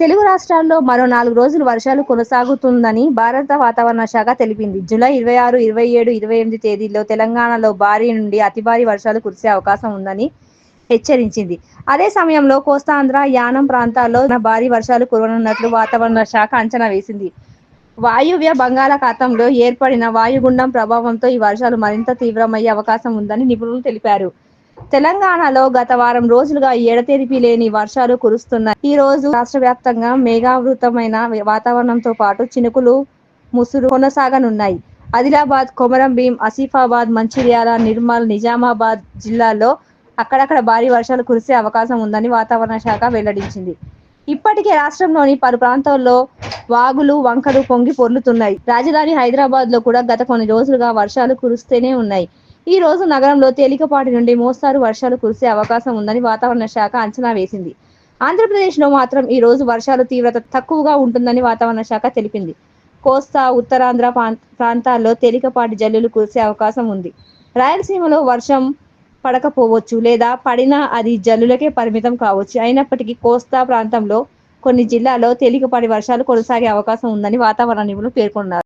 తెలుగు రాష్ట్రాల్లో మరో నాలుగు రోజులు వర్షాలు కొనసాగుతుందని భారత వాతావరణ శాఖ తెలిపింది. జూలై ఇరవై ఆరు ఇరవై ఏడు ఇరవై ఎనిమిది తేదీల్లో తెలంగాణలో భారీ నుండి అతి భారీ వర్షాలు కురిసే అవకాశం ఉందని హెచ్చరించింది. అదే సమయంలో కోస్తాంధ్ర యానం ప్రాంతాల్లో భారీ వర్షాలు కురవనున్నట్లు వాతావరణ శాఖ అంచనా వేసింది. వాయువ్య బంగాళాఖాతంలో ఏర్పడిన వాయుగుండం ప్రభావంతో ఈ వర్షాలు మరింత తీవ్రమయ్యే అవకాశం ఉందని నిపుణులు తెలిపారు. తెలంగాణలో గత వారం రోజులుగా ఎడతెరిపి లేని వర్షాలు కురుస్తున్నాయి. ఈ రోజు రాష్ట్ర వ్యాప్తంగా మేఘావృతమైన వాతావరణంతో పాటు చినుకులు ముసురు కొనసాగనున్నాయి. ఆదిలాబాద్ కొమరం భీం ఆసిఫాబాద్ మంచిర్యాల నిర్మల్ నిజామాబాద్ జిల్లాల్లో అక్కడక్కడ భారీ వర్షాలు కురిసే అవకాశం ఉందని వాతావరణ శాఖ వెల్లడించింది. ఇప్పటికే రాష్ట్రంలోని పలు ప్రాంతాల్లో వాగులు వంకలు పొంగి పొర్లుతున్నాయి. రాజధాని హైదరాబాద్లో కూడా గత కొన్ని రోజులుగా వర్షాలు కురుస్తూనే ఉన్నాయి. ఈ రోజు నగరంలో తేలికపాటి నుండి మోస్తారు వర్షాలు కురిసే అవకాశం ఉందని వాతావరణ శాఖ అంచనా వేసింది. ఆంధ్రప్రదేశ్లో మాత్రం ఈ రోజు వర్షాలు తీవ్రత తక్కువగా ఉంటుందని వాతావరణ శాఖ తెలిపింది. కోస్తా ఉత్తరాంధ్ర ప్రాం- ప్రాంతాల్లో తేలికపాటి జల్లులు కురిసే అవకాశం ఉంది. రాయలసీమలో వర్షం పడకపోవచ్చు లేదా పడినా అది జల్లులకే పరిమితం కావచ్చు. అయినప్పటికీ కోస్తా ప్రాంతంలో కొన్ని జిల్లాల్లో తేలికపాటి వర్షాలు కొనసాగే అవకాశం ఉందని వాతావరణ నిపుణులు పేర్కొన్నారు.